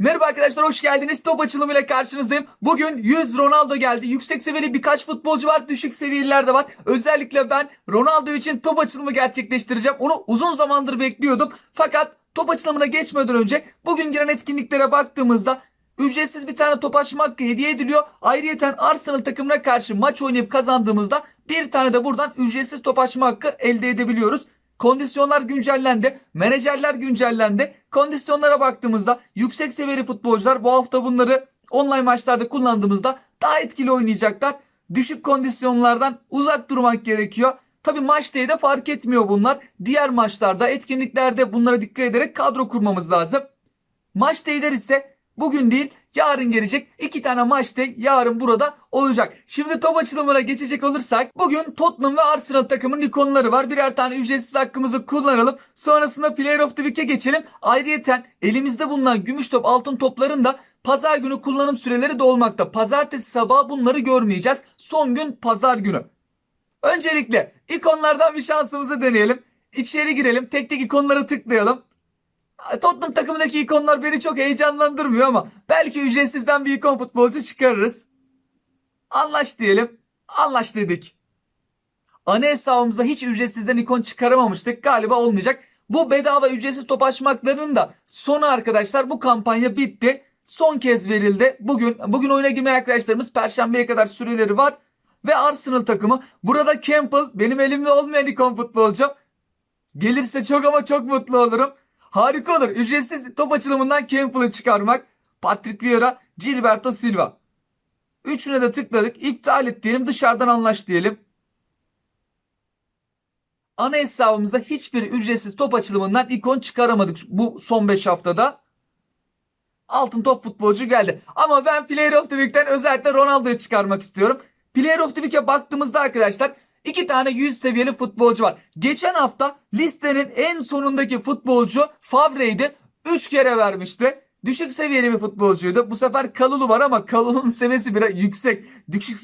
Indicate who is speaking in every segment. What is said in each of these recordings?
Speaker 1: Merhaba arkadaşlar hoş geldiniz. Top açılımıyla karşınızdayım. Bugün 100 Ronaldo geldi. Yüksek seviyeli birkaç futbolcu var. Düşük seviyeliler de var. Özellikle ben Ronaldo için top açılımı gerçekleştireceğim. Onu uzun zamandır bekliyordum. Fakat top açılımına geçmeden önce bugün giren etkinliklere baktığımızda ücretsiz bir tane top açma hakkı hediye ediliyor. Ayrıyeten Arsenal takımına karşı maç oynayıp kazandığımızda bir tane de buradan ücretsiz top açma hakkı elde edebiliyoruz. Kondisyonlar güncellendi. Menajerler güncellendi. Kondisyonlara baktığımızda yüksek seviyeli futbolcular bu hafta bunları online maçlarda kullandığımızda daha etkili oynayacaklar. Düşük kondisyonlardan uzak durmak gerekiyor. Tabi maç değil de fark etmiyor bunlar. Diğer maçlarda, etkinliklerde bunlara dikkat ederek kadro kurmamız lazım. Maç değiller ise bugün değil yarın gelecek. iki tane maç day yarın burada olacak. Şimdi top açılımına geçecek olursak bugün Tottenham ve Arsenal takımının ikonları var. Birer tane ücretsiz hakkımızı kullanalım. Sonrasında Player of the Week'e geçelim. Ayrıyeten elimizde bulunan gümüş top altın topların da pazar günü kullanım süreleri dolmakta. Pazartesi sabahı bunları görmeyeceğiz. Son gün pazar günü. Öncelikle ikonlardan bir şansımızı deneyelim. İçeri girelim. Tek tek ikonlara tıklayalım. Tottenham takımındaki ikonlar beni çok heyecanlandırmıyor ama belki ücretsizden bir ikon futbolcu çıkarırız. Anlaş diyelim. Anlaş dedik. Ana hesabımıza hiç ücretsizden ikon çıkaramamıştık. Galiba olmayacak. Bu bedava ücretsiz top açmaklarının da sonu arkadaşlar. Bu kampanya bitti. Son kez verildi. Bugün bugün oyuna girmeyen arkadaşlarımız perşembeye kadar süreleri var. Ve Arsenal takımı. Burada Campbell benim elimde olmayan ikon futbolcu. Gelirse çok ama çok mutlu olurum. Harika olur. Ücretsiz top açılımından Campbell'ı çıkarmak. Patrick Vieira, Gilberto Silva. Üçüne de tıkladık. İptal et diyelim. Dışarıdan anlaş diyelim. Ana hesabımıza hiçbir ücretsiz top açılımından ikon çıkaramadık bu son 5 haftada. Altın top futbolcu geldi. Ama ben Player of the Week'ten özellikle Ronaldo'yu çıkarmak istiyorum. Player of the Week'e baktığımızda arkadaşlar iki tane 100 seviyeli futbolcu var. Geçen hafta listenin en sonundaki futbolcu Favre'ydi. 3 kere vermişti. Düşük seviyeli bir futbolcuydu. Bu sefer Kalulu var ama Kalulu'nun seviyesi biraz yüksek. Düşük,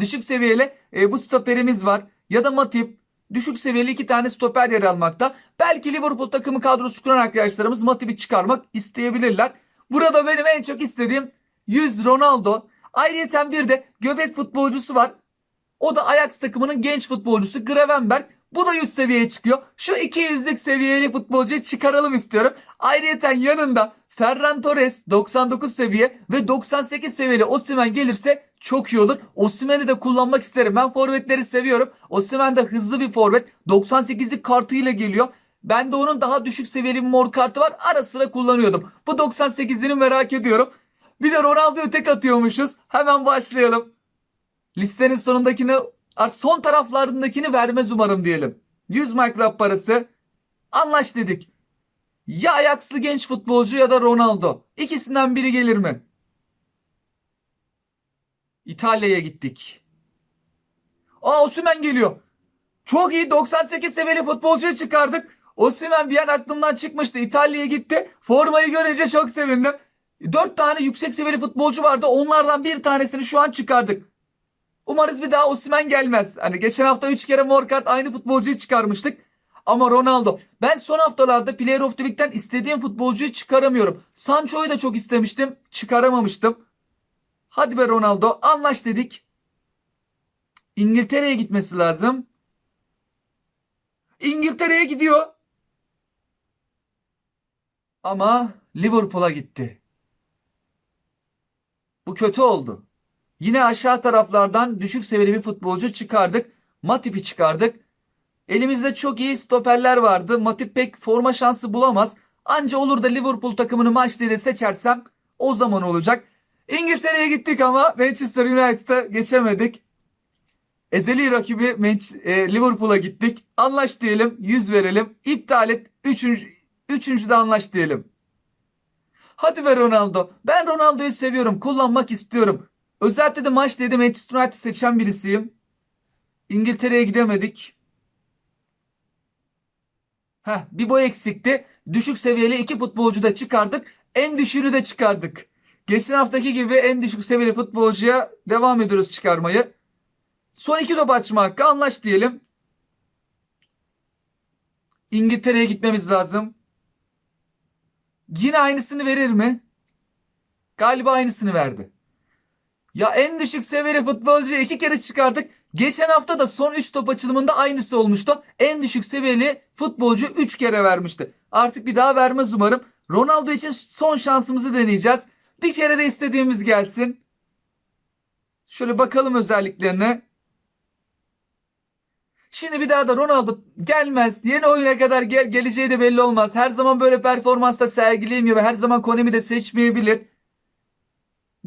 Speaker 1: düşük, seviyeli e, bu stoperimiz var. Ya da Matip. Düşük seviyeli iki tane stoper yer almakta. Belki Liverpool takımı kadrosu kuran arkadaşlarımız Matip'i çıkarmak isteyebilirler. Burada benim en çok istediğim 100 Ronaldo. Ayrıca bir de göbek futbolcusu var. O da Ajax takımının genç futbolcusu Gravenberg. Bu da 100 seviyeye çıkıyor. Şu 200'lük seviyeli futbolcuyu çıkaralım istiyorum. Ayrıca yanında Ferran Torres 99 seviye ve 98 seviyeli Osimhen gelirse çok iyi olur. Osimhen'i de kullanmak isterim. Ben forvetleri seviyorum. Osimhen de hızlı bir forvet. 98'lik kartıyla geliyor. Ben de onun daha düşük seviyeli bir mor kartı var. Ara sıra kullanıyordum. Bu 98'ini merak ediyorum. Bir de Ronaldo'yu tek atıyormuşuz. Hemen başlayalım. Listenin sonundakini son taraflarındakini vermez umarım diyelim. 100 MyClub parası. Anlaş dedik. Ya Ajax'lı genç futbolcu ya da Ronaldo. İkisinden biri gelir mi? İtalya'ya gittik. Aa Osimhen geliyor. Çok iyi 98 seviyeli futbolcuyu çıkardık. Osimhen bir an aklımdan çıkmıştı. İtalya'ya gitti. Formayı görünce çok sevindim. 4 tane yüksek seviyeli futbolcu vardı. Onlardan bir tanesini şu an çıkardık. Umarız bir daha Osimhen gelmez. Hani geçen hafta 3 kere mor kart aynı futbolcuyu çıkarmıştık. Ama Ronaldo. Ben son haftalarda Player of the Week'ten istediğim futbolcuyu çıkaramıyorum. Sancho'yu da çok istemiştim. Çıkaramamıştım. Hadi be Ronaldo anlaş dedik. İngiltere'ye gitmesi lazım. İngiltere'ye gidiyor. Ama Liverpool'a gitti. Bu kötü oldu. Yine aşağı taraflardan düşük seviyeli bir futbolcu çıkardık. Matip'i çıkardık. Elimizde çok iyi stoperler vardı. Matip pek forma şansı bulamaz. Anca olur da Liverpool takımını maç diye seçersem o zaman olacak. İngiltere'ye gittik ama Manchester United'a geçemedik. Ezeli rakibi e, Liverpool'a gittik. Anlaş diyelim, 100 verelim. İptal et, 3. Üçüncü de anlaş diyelim. Hadi be Ronaldo. Ben Ronaldo'yu seviyorum. Kullanmak istiyorum. Özellikle de maç dedi Manchester United seçen birisiyim. İngiltere'ye gidemedik. Heh, bir boy eksikti. Düşük seviyeli iki futbolcu da çıkardık. En düşüğünü de çıkardık. Geçen haftaki gibi en düşük seviyeli futbolcuya devam ediyoruz çıkarmayı. Son iki top açma hakkı anlaş diyelim. İngiltere'ye gitmemiz lazım. Yine aynısını verir mi? Galiba aynısını verdi. Ya en düşük seviyeli futbolcuyu iki kere çıkardık. Geçen hafta da son 3 top açılımında aynısı olmuştu. En düşük seviyeli futbolcu 3 kere vermişti. Artık bir daha vermez umarım. Ronaldo için son şansımızı deneyeceğiz. Bir kere de istediğimiz gelsin. Şöyle bakalım özelliklerine. Şimdi bir daha da Ronaldo gelmez. Yeni oyuna kadar gel geleceği de belli olmaz. Her zaman böyle performansta sergileyemiyor ve her zaman Konami de seçmeyebilir.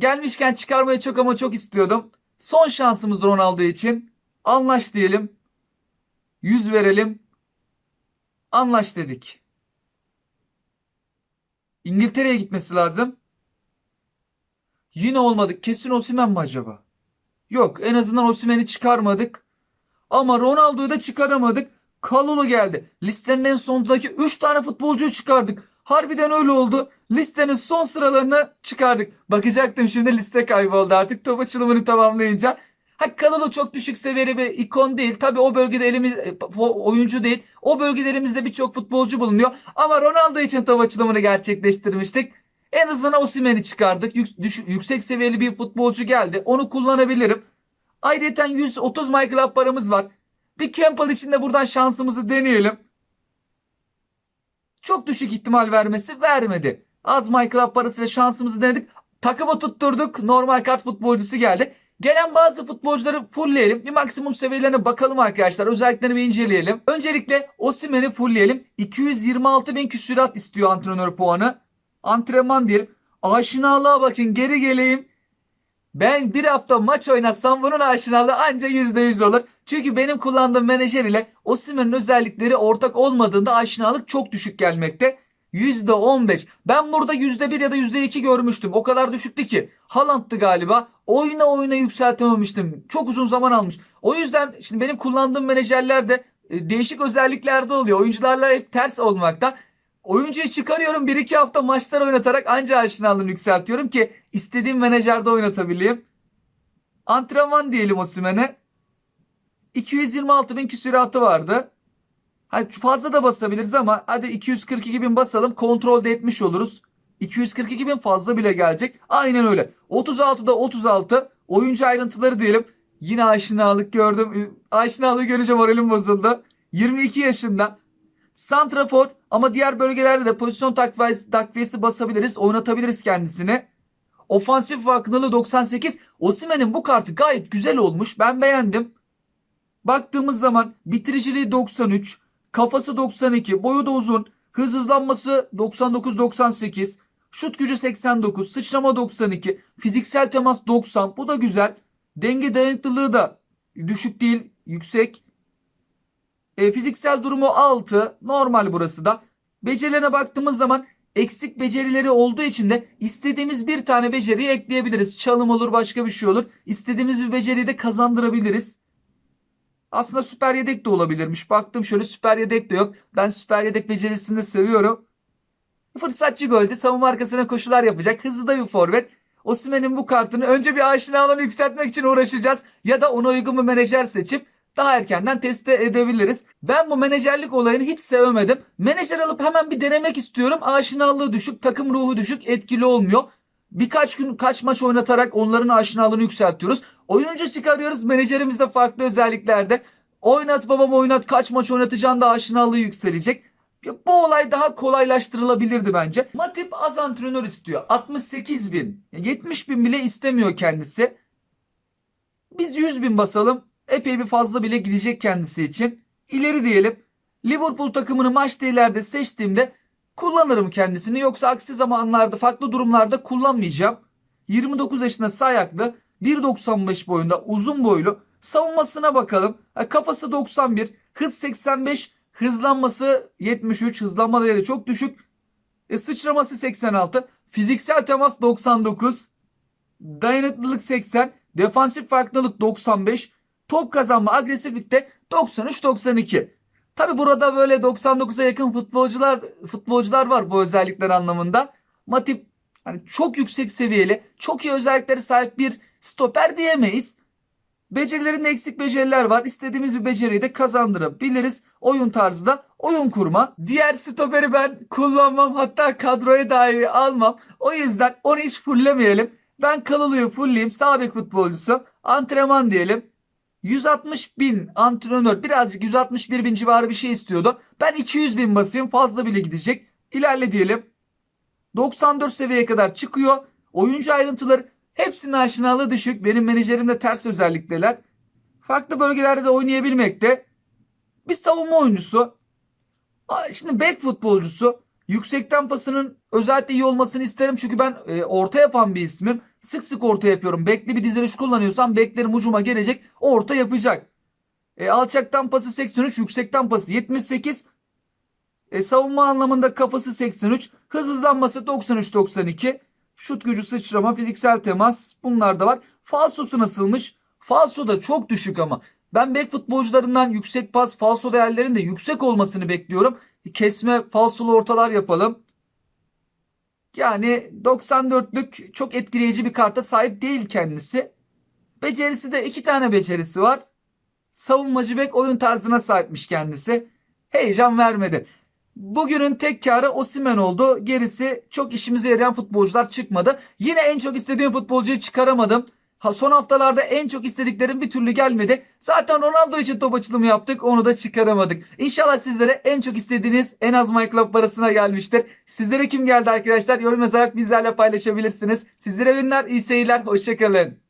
Speaker 1: Gelmişken çıkarmayı çok ama çok istiyordum. Son şansımız Ronaldo için. Anlaş diyelim. 100 verelim. Anlaş dedik. İngiltere'ye gitmesi lazım. Yine olmadık. Kesin Osimhen mi acaba? Yok en azından Osimhen'i çıkarmadık. Ama Ronaldo'yu da çıkaramadık. Kalulu geldi. Listenin en sondaki 3 tane futbolcuyu çıkardık. Harbiden öyle oldu. Listenin son sıralarını çıkardık. Bakacaktım şimdi liste kayboldu artık top açılımını tamamlayınca. Ha Kalulu çok düşük seviyeli bir ikon değil. Tabi o bölgede elimiz e, oyuncu değil. O bölgede elimizde birçok futbolcu bulunuyor. Ama Ronaldo için top açılımını gerçekleştirmiştik. En azından Osimhen'i çıkardık. Yük- düş- yüksek seviyeli bir futbolcu geldi. Onu kullanabilirim. Ayrıca 130 MyClub paramız var. Bir Campbell için de buradan şansımızı deneyelim. Çok düşük ihtimal vermesi vermedi. Az MyClub parasıyla şansımızı denedik. Takımı tutturduk. Normal kart futbolcusu geldi. Gelen bazı futbolcuları fullleyelim. Bir maksimum seviyelerine bakalım arkadaşlar. Özelliklerini bir inceleyelim. Öncelikle Osimhen'i fullleyelim. 226 bin küsurat istiyor antrenör puanı. Antrenman diyelim. Aşinalığa bakın geri geleyim. Ben bir hafta maç oynatsam bunun aşinalığı anca %100 olur. Çünkü benim kullandığım menajer ile Osimhen'in özellikleri ortak olmadığında aşinalık çok düşük gelmekte. %15. Ben burada %1 ya da %2 görmüştüm. O kadar düşüktü ki. Haaland'tı galiba. Oyuna oyuna yükseltememiştim. Çok uzun zaman almış. O yüzden şimdi benim kullandığım menajerler de e, değişik özelliklerde oluyor. Oyuncularla hep ters olmakta. Oyuncuyu çıkarıyorum 1-2 hafta maçlar oynatarak anca aşinalığını yükseltiyorum ki istediğim menajerde oynatabileyim. Antrenman diyelim Osimhen'e. 226 bin küsuratı vardı. Hadi fazla da basabiliriz ama hadi 242 bin basalım kontrolde etmiş oluruz. 242 bin fazla bile gelecek. Aynen öyle. 36'da 36 oyuncu ayrıntıları diyelim. Yine aşinalık gördüm. Aşinalığı görünce moralim bozuldu. 22 yaşında. Santrafor ama diğer bölgelerde de pozisyon takviyesi, takviyesi basabiliriz. Oynatabiliriz kendisini. Ofansif farkındalığı 98. Osimhen'in bu kartı gayet güzel olmuş. Ben beğendim. Baktığımız zaman bitiriciliği 93, kafası 92, boyu da uzun, hız hızlanması 99-98, şut gücü 89, sıçrama 92, fiziksel temas 90. Bu da güzel. Denge dayanıklılığı da düşük değil, yüksek. E, fiziksel durumu 6. Normal burası da. Becerilerine baktığımız zaman eksik becerileri olduğu için de istediğimiz bir tane beceriyi ekleyebiliriz. Çalım olur başka bir şey olur. İstediğimiz bir beceriyi de kazandırabiliriz. Aslında süper yedek de olabilirmiş. Baktım şöyle süper yedek de yok. Ben süper yedek becerisini de seviyorum. Fırsatçı golcü savunma arkasına koşular yapacak. Hızlı da bir forvet. Osimhen'in bu kartını önce bir aşinalığını yükseltmek için uğraşacağız. Ya da ona uygun bir menajer seçip daha erkenden test edebiliriz. Ben bu menajerlik olayını hiç sevemedim. Menajer alıp hemen bir denemek istiyorum. Aşinalığı düşük, takım ruhu düşük, etkili olmuyor. Birkaç gün kaç maç oynatarak onların aşinalığını yükseltiyoruz. Oyuncu çıkarıyoruz. Menajerimiz de farklı özelliklerde. Oynat babam oynat kaç maç oynatacaksın da aşinalığı yükselecek. Bu olay daha kolaylaştırılabilirdi bence. Matip az antrenör istiyor. 68 bin. 70 bin bile istemiyor kendisi. Biz 100 bin basalım. Epey bir fazla bile gidecek kendisi için. İleri diyelim. Liverpool takımını maçta ileride seçtiğimde kullanırım kendisini. Yoksa aksi zamanlarda farklı durumlarda kullanmayacağım. 29 yaşında sağ ayaklı. 1.95 boyunda uzun boylu. Savunmasına bakalım. Kafası 91. Hız 85. Hızlanması 73. Hızlanma değeri çok düşük. E, sıçraması 86. Fiziksel temas 99. Dayanıklılık 80. Defansif farklılık 95. Top kazanma agresiflikte 93-92. Tabi burada böyle 99'a yakın futbolcular futbolcular var bu özellikler anlamında. Matip hani çok yüksek seviyeli, çok iyi özellikleri sahip bir stoper diyemeyiz. Becerilerinde eksik beceriler var. İstediğimiz bir beceriyi de kazandırabiliriz. Oyun tarzı da oyun kurma. Diğer stoperi ben kullanmam hatta kadroya dahi almam. O yüzden onu hiç fulllemeyelim. Ben Kalulu'yu fullleyeyim. Sağ futbolcusu. Antrenman diyelim. 160 bin antrenör birazcık 161 bin civarı bir şey istiyordu. Ben 200 bin basayım fazla bile gidecek. İlerle diyelim. 94 seviyeye kadar çıkıyor. Oyuncu ayrıntıları hepsinin aşinalığı düşük. Benim menajerimde ters özellikteler. Farklı bölgelerde de oynayabilmekte. Bir savunma oyuncusu. Şimdi bek futbolcusu. Yüksekten pasının özellikle iyi olmasını isterim. Çünkü ben e, orta yapan bir ismim. Sık sık orta yapıyorum. Bekli bir diziliş kullanıyorsam beklerim ucuma gelecek. Orta yapacak. E, alçaktan pası 83. Yüksekten pası 78. E, savunma anlamında kafası 83. Hız hızlanması 93-92. Şut gücü sıçrama, fiziksel temas bunlar da var. Falsosu nasılmış? Falso da çok düşük ama. Ben bek futbolcularından yüksek pas, falso değerlerinin de yüksek olmasını bekliyorum. Kesme, falsolu ortalar yapalım. Yani 94'lük çok etkileyici bir karta sahip değil kendisi. Becerisi de iki tane becerisi var. Savunmacı bek oyun tarzına sahipmiş kendisi. Heyecan vermedi. Bugünün tek karı Osimen oldu. Gerisi çok işimize yarayan futbolcular çıkmadı. Yine en çok istediğim futbolcuyu çıkaramadım. Ha, son haftalarda en çok istediklerim bir türlü gelmedi. Zaten Ronaldo için top açılımı yaptık. Onu da çıkaramadık. İnşallah sizlere en çok istediğiniz en az My Club parasına gelmiştir. Sizlere kim geldi arkadaşlar? Yorum yazarak bizlerle paylaşabilirsiniz. Sizlere günler, iyi seyirler. Hoşçakalın.